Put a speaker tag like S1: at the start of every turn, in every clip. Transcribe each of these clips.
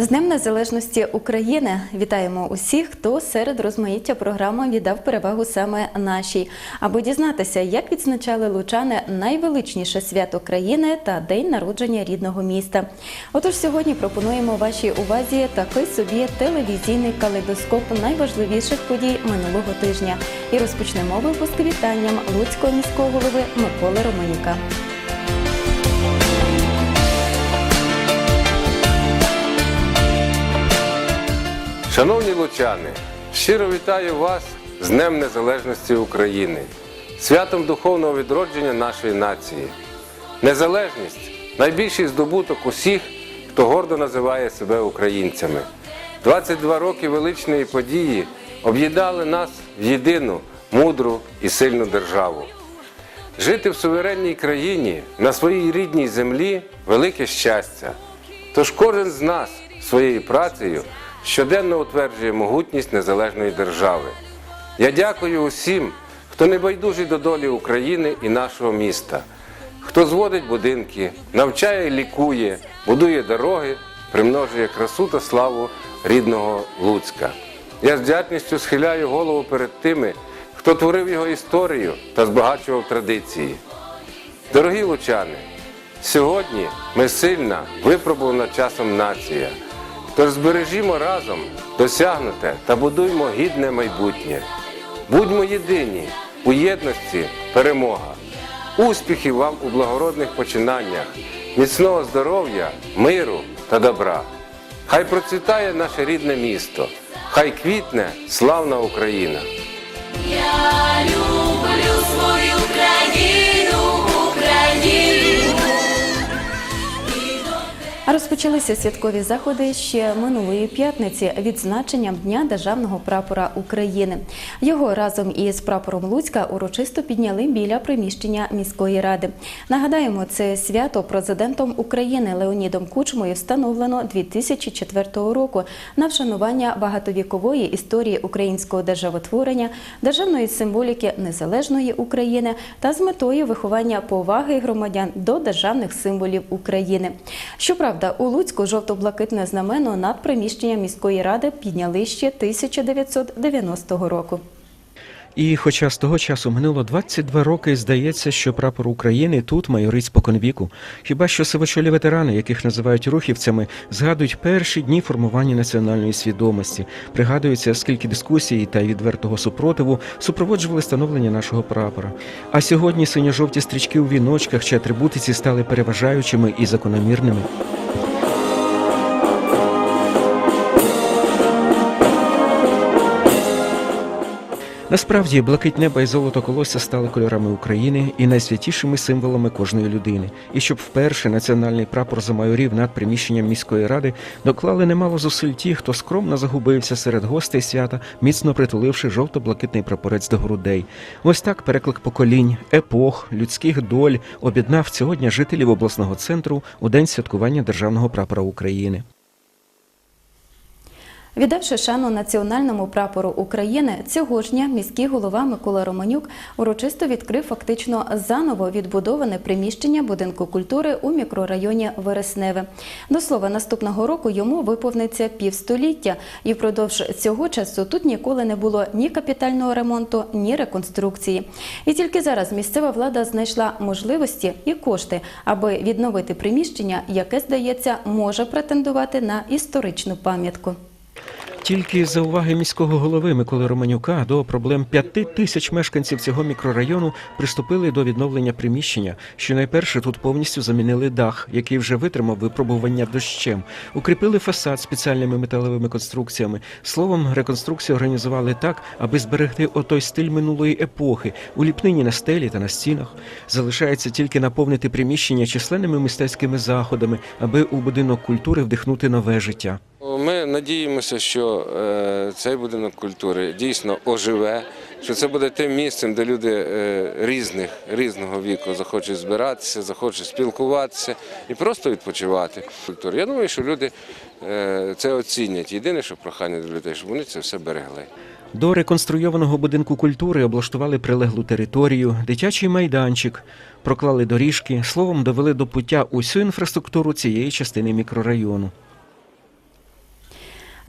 S1: З Днем Незалежності України вітаємо усіх, хто серед розмаїття програми віддав перевагу саме нашій, аби дізнатися, як відзначали лучани найвеличніше свято країни та день народження рідного міста. Отож, сьогодні пропонуємо вашій увазі такий собі телевізійний калейдоскоп найважливіших подій минулого тижня. І розпочнемо випуск вітанням Луцького міського голови Миколи Романюка.
S2: Шановні лучани, щиро вітаю вас з Днем Незалежності України, святом духовного відродження нашої нації. Незалежність найбільший здобуток усіх, хто гордо називає себе українцями. 22 роки величної події об'єднали нас в єдину, мудру і сильну державу. Жити в суверенній країні на своїй рідній землі велике щастя. Тож кожен з нас своєю працею щоденно утверджує могутність незалежної держави. Я дякую усім, хто не байдужий до долі України і нашого міста, хто зводить будинки, навчає лікує, будує дороги, примножує красу та славу рідного Луцька. Я з вдячністю схиляю голову перед тими, хто творив його історію та збагачував традиції. Дорогі лучани, сьогодні ми сильна, випробувана часом нація. Тож збережімо разом досягнуте та будуймо гідне майбутнє. Будьмо єдині, у єдності перемога. Успіхів вам у благородних починаннях, міцного здоров'я, миру та добра. Хай процвітає наше рідне місто, хай квітне славна Україна.
S3: Я люблю свою
S1: Розпочалися святкові заходи ще минулої п'ятниці відзначенням Дня державного прапора України. Його разом із прапором Луцька урочисто підняли біля приміщення міської ради. Нагадаємо, це свято президентом України Леонідом Кучмою встановлено 2004 року на вшанування багатовікової історії українського державотворення, державної символіки незалежної України та з метою виховання поваги громадян до державних символів України. Щоправда, у Луцьку жовто-блакитне знамено над приміщенням міської ради підняли ще 1990 року.
S4: І хоча з того часу минуло 22 роки, здається, що прапор України тут майорить споконвіку. Хіба що сивочолі ветерани, яких називають рухівцями, згадують перші дні формування національної свідомості, пригадується, скільки дискусій та відвертого супротиву супроводжували становлення нашого прапора. А сьогодні синьо-жовті стрічки у віночках чи атрибутиці стали переважаючими і закономірними. Насправді, блакить неба і золото колосся стали кольорами України і найсвятішими символами кожної людини. І щоб вперше національний прапор замайорів над приміщенням міської ради доклали немало зусиль ті, хто скромно загубився серед гостей свята, міцно притуливши жовто-блакитний прапорець до грудей. Ось так переклик поколінь, епох, людських доль об'єднав цього дня жителів обласного центру у день святкування державного прапора України.
S1: Віддавши шану національному прапору України, цього ж дня міський голова Микола Романюк урочисто відкрив фактично заново відбудоване приміщення будинку культури у мікрорайоні Вересневе. До слова, наступного року йому виповниться півстоліття, і впродовж цього часу тут ніколи не було ні капітального ремонту, ні реконструкції. І тільки зараз місцева влада знайшла можливості і кошти, аби відновити приміщення, яке здається може претендувати на історичну пам'ятку.
S4: Тільки за уваги міського голови Миколи Романюка до проблем п'яти тисяч мешканців цього мікрорайону приступили до відновлення приміщення. Що найперше тут повністю замінили дах, який вже витримав випробування дощем, укріпили фасад спеціальними металевими конструкціями. Словом, реконструкцію організували так, аби зберегти отой стиль минулої епохи, у ліпнині на стелі та на стінах. Залишається тільки наповнити приміщення численними мистецькими заходами, аби у будинок культури вдихнути нове життя.
S2: Ми надіємося, що е, цей будинок культури дійсно оживе, що це буде тим місцем, де люди е, різних різного віку захочуть збиратися, захочуть спілкуватися і просто відпочивати. Я думаю, що люди е, це оцінять. Єдине, що прохання до людей, щоб вони це все берегли.
S4: До реконструйованого будинку культури облаштували прилеглу територію, дитячий майданчик, проклали доріжки, словом, довели до пуття усю інфраструктуру цієї частини мікрорайону.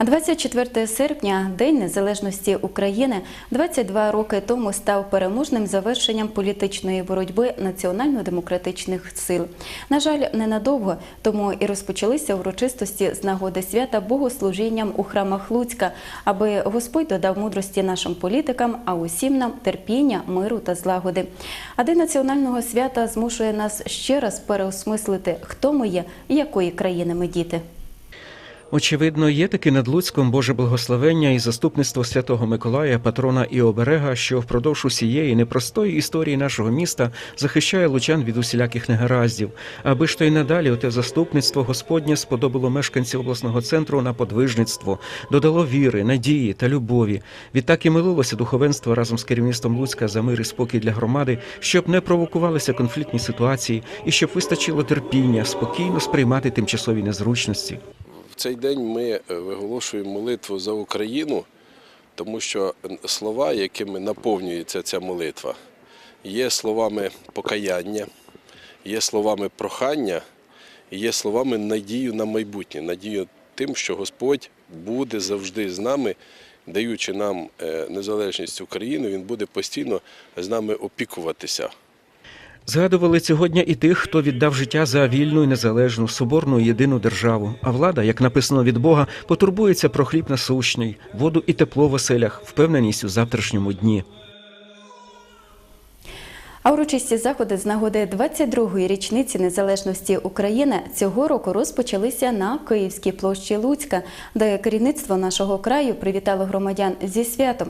S1: 24 серпня, День Незалежності України, 22 роки тому став переможним завершенням політичної боротьби національно-демократичних сил. На жаль, ненадовго, тому і розпочалися урочистості з нагоди свята богослужінням у храмах Луцька, аби Господь додав мудрості нашим політикам, а усім нам терпіння, миру та злагоди. А День національного свята змушує нас ще раз переосмислити, хто ми є і якої країни ми діти.
S4: Очевидно, є таки над Луцьком Боже благословення і заступництво святого Миколая, патрона і оберега, що впродовж усієї непростої історії нашого міста захищає лучан від усіляких негараздів, аби ж то й надалі оте заступництво Господнє сподобало мешканців обласного центру на подвижництво, додало віри, надії та любові. Відтак і милилося духовенство разом з керівництвом Луцька за мир і спокій для громади, щоб не провокувалися конфліктні ситуації і щоб вистачило терпіння спокійно сприймати тимчасові незручності.
S5: Цей день ми е, виголошуємо молитву за Україну, тому що слова, якими наповнюється ця молитва, є словами покаяння, є словами прохання, є словами надію на майбутнє, надію тим, що Господь буде завжди з нами, даючи нам е, незалежність України, Він буде постійно з нами опікуватися.
S4: Згадували сьогодні і тих, хто віддав життя за вільну і незалежну, соборну і єдину державу. А влада, як написано від Бога, потурбується про хліб насущний, воду і тепло в оселях, впевненість у завтрашньому дні.
S1: А урочисті заходи з нагоди 22-ї річниці незалежності України цього року розпочалися на Київській площі Луцька, де керівництво нашого краю привітало громадян зі святом.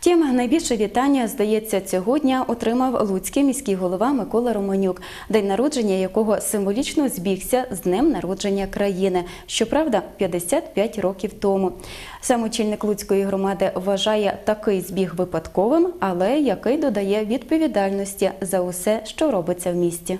S1: Втім, найбільше вітання, здається, цього дня отримав Луцький міський голова Микола Романюк, день народження якого символічно збігся з днем народження країни. Щоправда, 55 років тому. Сам очільник Луцької громади вважає такий збіг випадковим, але який додає відповідальності за усе, що робиться в місті.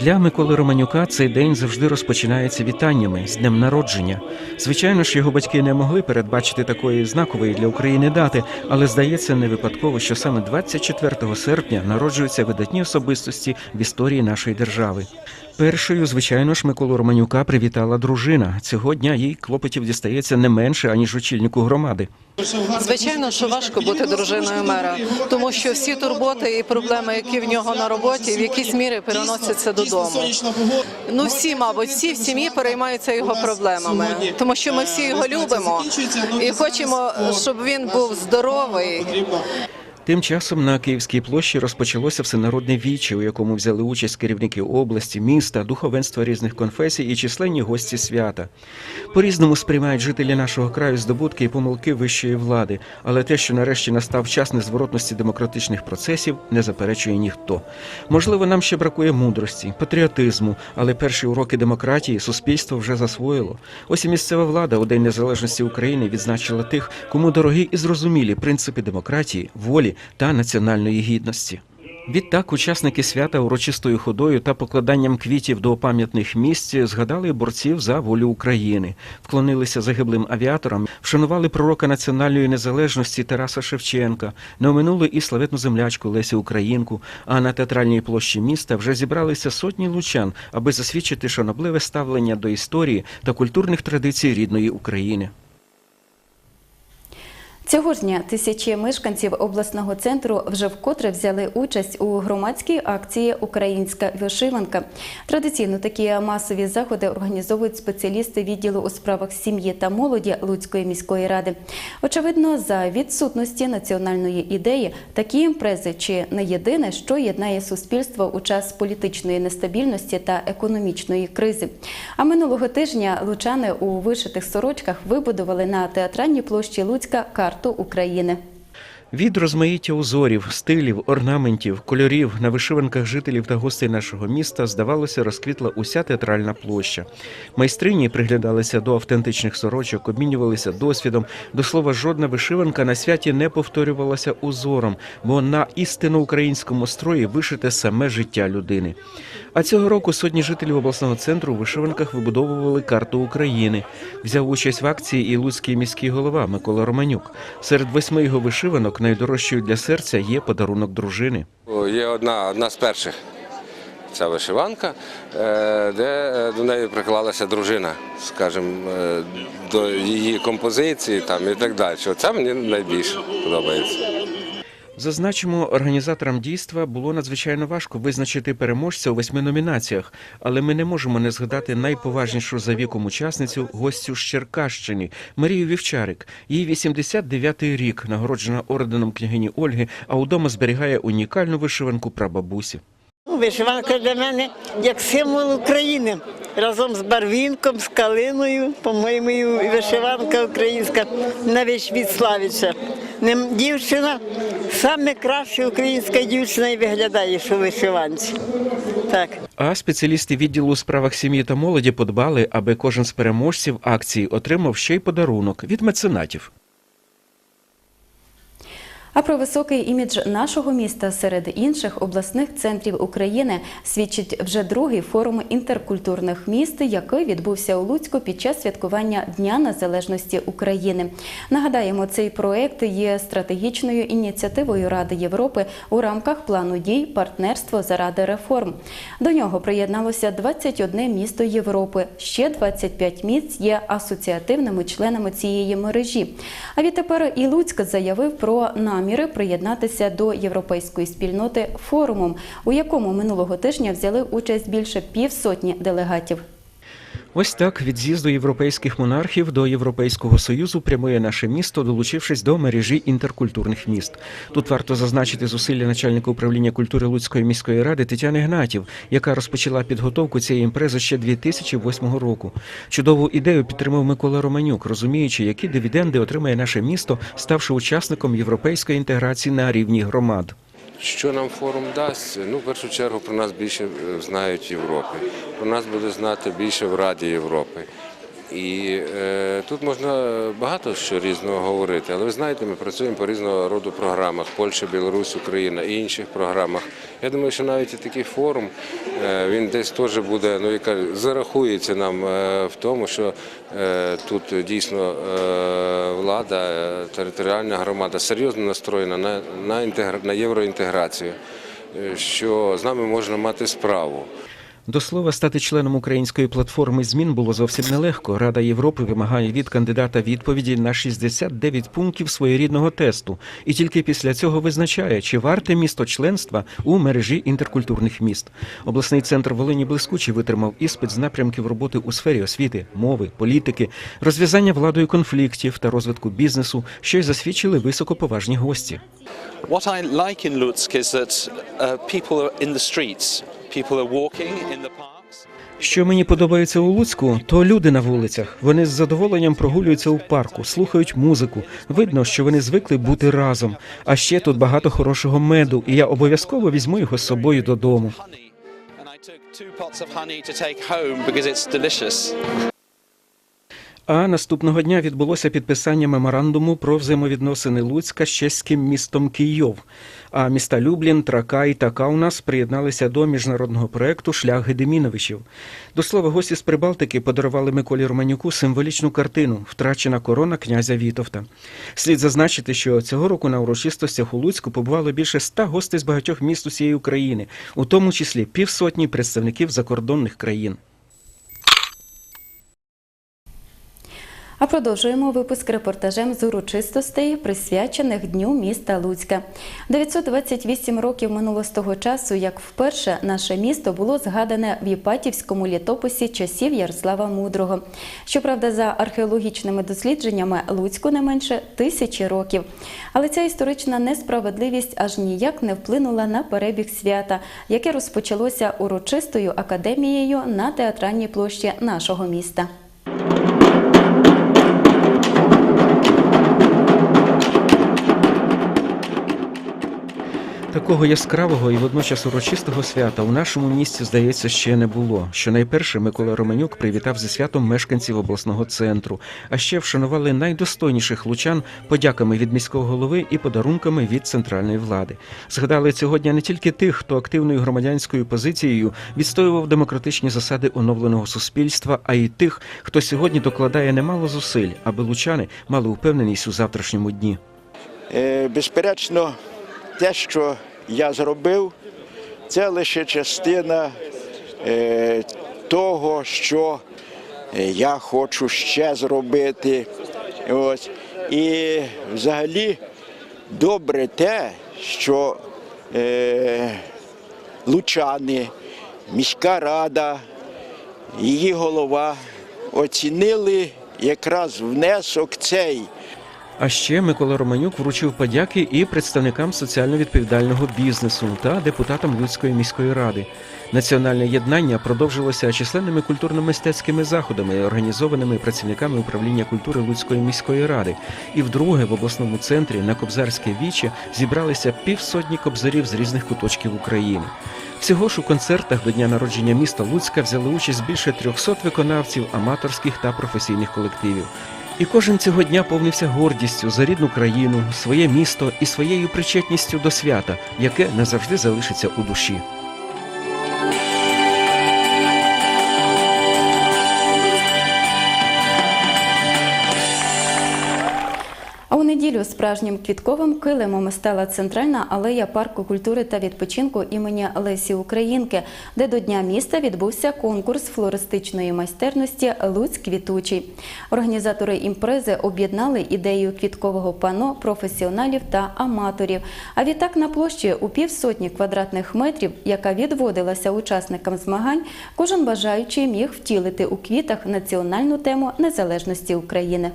S4: Для Миколи Романюка цей день завжди розпочинається вітаннями з днем народження. Звичайно ж, його батьки не могли передбачити такої знакової для України дати, але здається не випадково, що саме 24 серпня народжуються видатні особистості в історії нашої держави. Першою, звичайно ж, Миколу Романюка привітала дружина. Цього дня їй клопотів дістається не менше аніж очільнику громади.
S6: Звичайно, що важко бути дружиною мера, тому що всі турботи і проблеми, які в нього на роботі, в якійсь мірі переносяться додому. Ну всі, мабуть, всі в сім'ї переймаються його проблемами, тому що ми всі його любимо і хочемо, щоб він був здоровий.
S4: Тим часом на Київській площі розпочалося всенародне віче, у якому взяли участь керівники області, міста, духовенства різних конфесій і численні гості свята. По-різному сприймають жителі нашого краю здобутки і помилки вищої влади, але те, що нарешті настав час незворотності демократичних процесів, не заперечує ніхто. Можливо, нам ще бракує мудрості, патріотизму, але перші уроки демократії суспільство вже засвоїло. Ось і місцева влада у День Незалежності України відзначила тих, кому дорогі і зрозумілі принципи демократії, волі та національної гідності. Відтак, учасники свята урочистою ходою та покладанням квітів до пам'ятних місць згадали борців за волю України, вклонилися загиблим авіаторам, вшанували пророка національної незалежності Тараса Шевченка, не оминули і славетну землячку Лесю Українку. А на театральній площі міста вже зібралися сотні лучан, аби засвідчити шанобливе ставлення до історії та культурних традицій рідної України.
S1: Цього ж дня тисячі мешканців обласного центру вже вкотре взяли участь у громадській акції Українська вишиванка. Традиційно такі масові заходи організовують спеціалісти відділу у справах сім'ї та молоді Луцької міської ради. Очевидно, за відсутності національної ідеї такі імпрези чи не єдине, що єднає суспільство у час політичної нестабільності та економічної кризи. А минулого тижня лучани у вишитих сорочках вибудували на театральній площі Луцька карту України.
S4: Від розмаїття узорів, стилів, орнаментів, кольорів на вишиванках жителів та гостей нашого міста, здавалося, розквітла уся театральна площа. Майстрині приглядалися до автентичних сорочок, обмінювалися досвідом. До слова, жодна вишиванка на святі не повторювалася узором, бо на істинно українському строї вишите саме життя людини. А цього року сотні жителів обласного центру у вишиванках вибудовували карту України. Взяв участь в акції і луцький міський голова Микола Романюк. Серед восьми його вишиванок найдорожчою для серця є подарунок дружини.
S2: Є одна, одна з перших. ця вишиванка, е, де е, до неї приклалася дружина, скажімо, е, до її композиції там, і так далі. Це мені найбільше подобається.
S4: Зазначимо, організаторам дійства було надзвичайно важко визначити переможця у восьми номінаціях, але ми не можемо не згадати найповажнішу за віком учасницю гостю з Черкащини Марію Вівчарик. Їй 89-й рік, нагороджена орденом княгині Ольги, а удома зберігає унікальну вишиванку прабабусі.
S7: Вишиванка для мене як символ України. Разом з барвінком, з калиною, по-моєму, вишиванка українська на світ славиться. Дівчина саме краще українська дівчина і виглядає, що вишиванці. Так.
S4: А спеціалісти відділу у справах сім'ї та молоді подбали, аби кожен з переможців акції отримав ще й подарунок від меценатів.
S1: А про високий імідж нашого міста серед інших обласних центрів України свідчить вже другий форум інтеркультурних міст, який відбувся у Луцьку під час святкування Дня Незалежності України. Нагадаємо, цей проект є стратегічною ініціативою Ради Європи у рамках плану дій партнерство заради реформ. До нього приєдналося 21 місто Європи. Ще 25 міст є асоціативними членами цієї мережі. А відтепер і Луцьк заявив про наміри приєднатися до європейської спільноти форумом, у якому минулого тижня взяли участь більше півсотні делегатів.
S4: Ось так від з'їзду європейських монархів до Європейського союзу прямує наше місто, долучившись до мережі інтеркультурних міст. Тут варто зазначити зусилля начальника управління культури Луцької міської ради Тетяни Гнатів, яка розпочала підготовку цієї імпрези ще 2008 року. Чудову ідею підтримав Микола Романюк, розуміючи, які дивіденди отримає наше місто, ставши учасником європейської інтеграції на рівні громад.
S2: Що нам форум дасть? Ну, в першу чергу про нас більше е, знають в Європі. Про нас буде знати більше в Раді Європи. І е, тут можна багато що різного говорити, але ви знаєте, ми працюємо по різного роду програмах Польща, Білорусь, Україна і інших програмах. Я думаю, що навіть і такий форум е, він десь теж буде, ну яка зарахується нам е, в тому, що е, тут дійсно е, влада, е, територіальна громада серйозно настроєна на, на, інтегра... на євроінтеграцію, е, що з нами можна мати справу.
S4: До слова, стати членом української платформи змін було зовсім нелегко. Рада Європи вимагає від кандидата відповіді на 69 пунктів своєрідного тесту, і тільки після цього визначає, чи варте місто членства у мережі інтеркультурних міст. Обласний центр Волині блискуче витримав іспит з напрямків роботи у сфері освіти, мови, політики, розв'язання владою конфліктів та розвитку бізнесу, що й засвідчили високоповажні гості.
S8: What I like in Lutsk is that uh, people are in the streets,
S4: Що мені подобається у Луцьку, то люди на вулицях. Вони з задоволенням прогулюються у парку, слухають музику. Видно, що вони звикли бути разом. А ще тут багато хорошого меду, і я обов'язково візьму його з собою додому. А наступного дня відбулося підписання меморандуму про взаємовідносини Луцька з чеським містом Київ. А міста Люблін, Тракай та Каунас приєдналися до міжнародного проекту Шлях Гедеміновичів. До слова, гості з Прибалтики подарували Миколі Романюку символічну картину Втрачена корона князя Вітовта. Слід зазначити, що цього року на урочистостях у Луцьку побувало більше ста гостей з багатьох міст усієї України, у тому числі півсотні представників закордонних країн.
S1: А продовжуємо випуск репортажем з урочистостей, присвячених Дню міста Луцька. 928 років минуло з того часу, як вперше наше місто було згадане в Єпатівському літописі часів Ярослава Мудрого. Щоправда, за археологічними дослідженнями Луцьку не менше тисячі років. Але ця історична несправедливість аж ніяк не вплинула на перебіг свята, яке розпочалося урочистою академією на театральній площі нашого міста.
S4: Такого яскравого і водночас урочистого свята у нашому місті, здається, ще не було. Що найперше Микола Романюк привітав зі святом мешканців обласного центру, а ще вшанували найдостойніших лучан подяками від міського голови і подарунками від центральної влади. Згадали цього дня не тільки тих, хто активною громадянською позицією відстоював демократичні засади оновленого суспільства, а й тих, хто сьогодні докладає немало зусиль, аби лучани мали упевненість у завтрашньому дні.
S9: Е, Безперечно, те, що я зробив, це лише частина е, того, що е, я хочу ще зробити. Ось. І взагалі добре те, що е, лучани, міська рада, її голова оцінили якраз внесок цей.
S4: А ще Микола Романюк вручив подяки і представникам соціально відповідального бізнесу та депутатам Луцької міської ради. Національне єднання продовжилося численними культурно-мистецькими заходами, організованими працівниками управління культури Луцької міської ради. І вдруге в обласному центрі на Кобзарське віче зібралися півсотні кобзарів з різних куточків України. Всього ж у концертах до дня народження міста Луцька взяли участь більше 300 виконавців аматорських та професійних колективів. І кожен цього дня повнився гордістю за рідну країну, своє місто і своєю причетністю до свята, яке назавжди залишиться у душі.
S1: Неділю справжнім квітковим килимом стала центральна алея парку культури та відпочинку імені Лесі Українки, де до Дня міста відбувся конкурс флористичної майстерності Луць квітучий. Організатори імпрези об'єднали ідею квіткового пано професіоналів та аматорів. А відтак на площі у півсотні квадратних метрів, яка відводилася учасникам змагань, кожен бажаючий міг втілити у квітах національну тему незалежності України.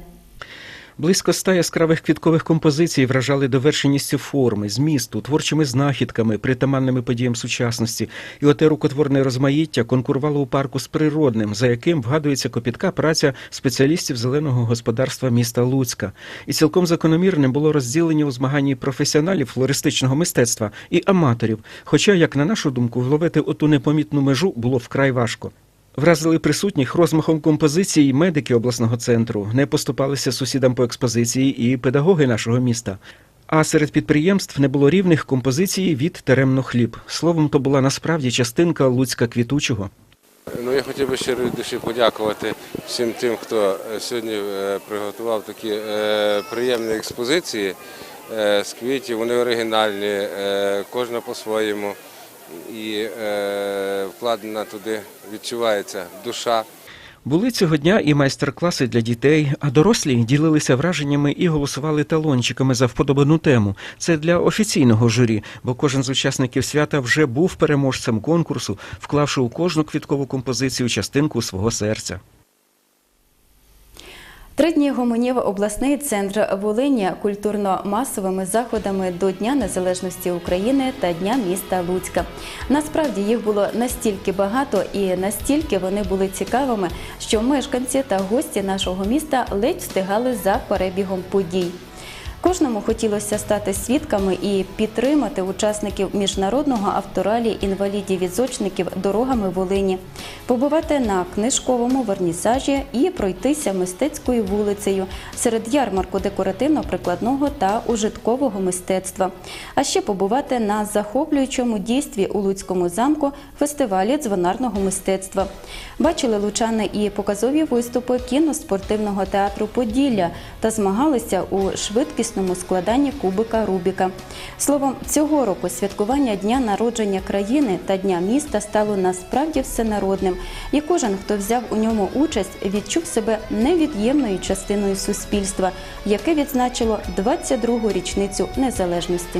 S4: Близько ста яскравих квіткових композицій вражали довершеністю форми, змісту, творчими знахідками, притаманними подіям сучасності. І оте рукотворне розмаїття конкурувало у парку з природним, за яким вгадується копітка праця спеціалістів зеленого господарства міста Луцька. І цілком закономірним було розділення у змаганні професіоналів флористичного мистецтва і аматорів. Хоча, як на нашу думку, вловити оту непомітну межу було вкрай важко. Вразили присутніх розмахом композиції медики обласного центру, не поступалися сусідам по експозиції і педагоги нашого міста. А серед підприємств не було рівних композицій від Теремно хліб. Словом, то була насправді частинка Луцька квітучого.
S2: Ну, я хотів би щиро від душі подякувати всім тим, хто е, сьогодні е, приготував такі е, приємні експозиції з квітів. Вони оригінальні, кожна по-своєму. І е, вкладена туди відчувається душа.
S4: Були цього дня і майстер-класи для дітей, а дорослі ділилися враженнями і голосували талончиками за вподобану тему. Це для офіційного журі, бо кожен з учасників свята вже був переможцем конкурсу, вклавши у кожну квіткову композицію частинку свого серця.
S1: Три дні гомонів обласний центр Волині культурно-масовими заходами до Дня Незалежності України та Дня міста Луцька. Насправді їх було настільки багато і настільки вони були цікавими, що мешканці та гості нашого міста ледь встигали за перебігом подій. Кожному хотілося стати свідками і підтримати учасників міжнародного авторалі інвалідів-візочників дорогами Волині, побувати на книжковому вернісажі і пройтися мистецькою вулицею серед ярмарку декоративно-прикладного та ужиткового мистецтва, а ще побувати на захоплюючому дійстві у Луцькому замку фестивалі дзвонарного мистецтва. Бачили лучани і показові виступи кіноспортивного театру Поділля та змагалися у швидкісному складанні кубика Рубіка. Словом, цього року святкування дня народження країни та дня міста стало насправді всенародним, і кожен, хто взяв у ньому участь, відчув себе невід'ємною частиною суспільства, яке відзначило 22-гу річницю незалежності.